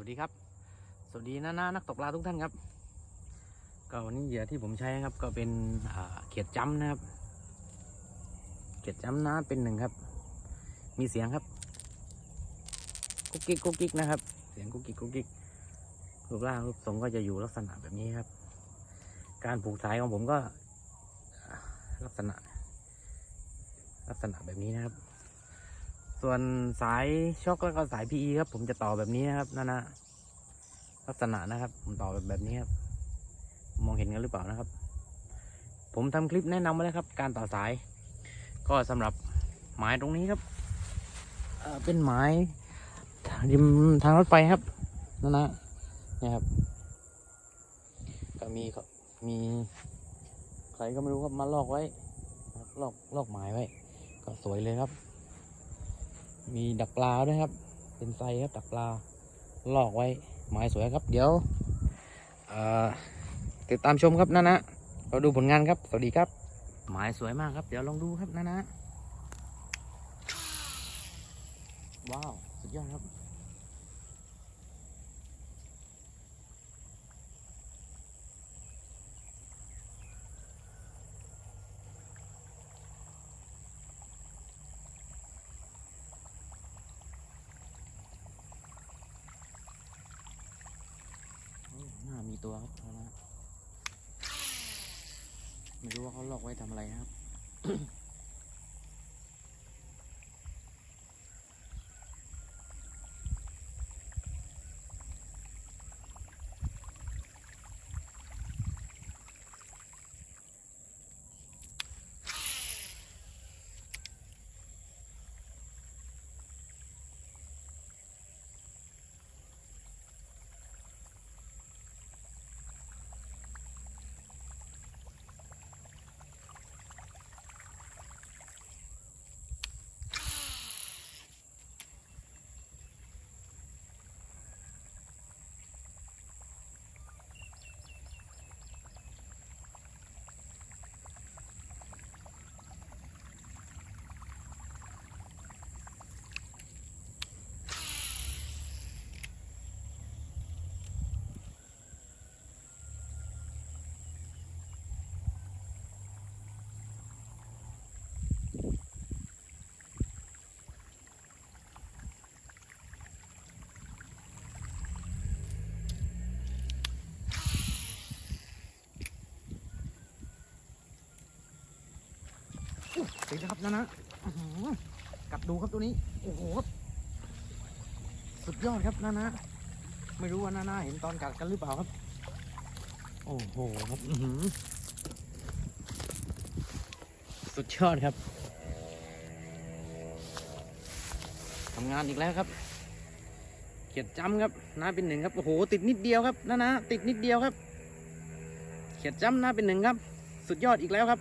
วัสดีครับ สวัสดีน้านานักตกปลาทุกท่านครับ ก็วันนี้เหยื่อที่ผมใช้ครับ ก็เป็นเขียดจ้ำนะครับ เขียดจ้ำนะเป็นหนึ่งครับ มีเสียงครับ กุ๊กกิ๊กกุ๊กกิ๊กนะครับ เสียงกุ๊กกิ๊กกุ๊กกิ๊กรูปร่างรูปทรงก็จะอยู่ลักษณะแบบนี้ครับ การผูกสายของผมก็ลักษณะ ลักษณะแบบนี้นะครับ ส่วนสายช็อกแล้วก็สาย PE ครับ ผมจะต่อแบบนี้นะครับนั่นนะลักษณะนะครับ ผมต่อแบบแบบนี้ครับ มองเห็นกันหรือเปล่านะครับ ผมทำคลิปแนะนำไว้แล้วครับ การต่อสาย ก็สำหรับหมายตรงนี้ครับเเป็นหมายริมทางรถไฟครับนั่นนะเนี่ยครับ ก็มีมีใครก็ไม่รู้ครับมาลอกไว้ลอกลอกหมายไว้ ก็สวยเลยครับ มีดักปลาด้วยครับ เป็นไซครับดักปลาลอกไว้หมายสวยครับ เดี๋ยวติดตามชมครับนะนะเราดูผลงานครับสวัสดีครับ หมายสวยมากครับ เดี๋ยวลองดูครับนะนะว้าว สุดยอดครับ โ่ตัวครับนะไม่รู้ว่าเขาหลอกไว้ทำอะไรครับ ติดนะครับนะนะกลับดูครับตัวนี้ โอ้โห สุดยอดครับนะนะไม่รู้ว่านานาเห็นตอนกัดกันหรือเปล่าครับ โอ้โหครับสุดยอดครับทำงานอีกแล้วครับ เขียดจำครับน้าเป็นหนึ่งครับ โอ้โห ติดนิดเดียวครับนะนะติดนิดเดียวครับ เขียดจำน้าเป็นหนึ่งครับ สุดยอดอีกแล้วครับ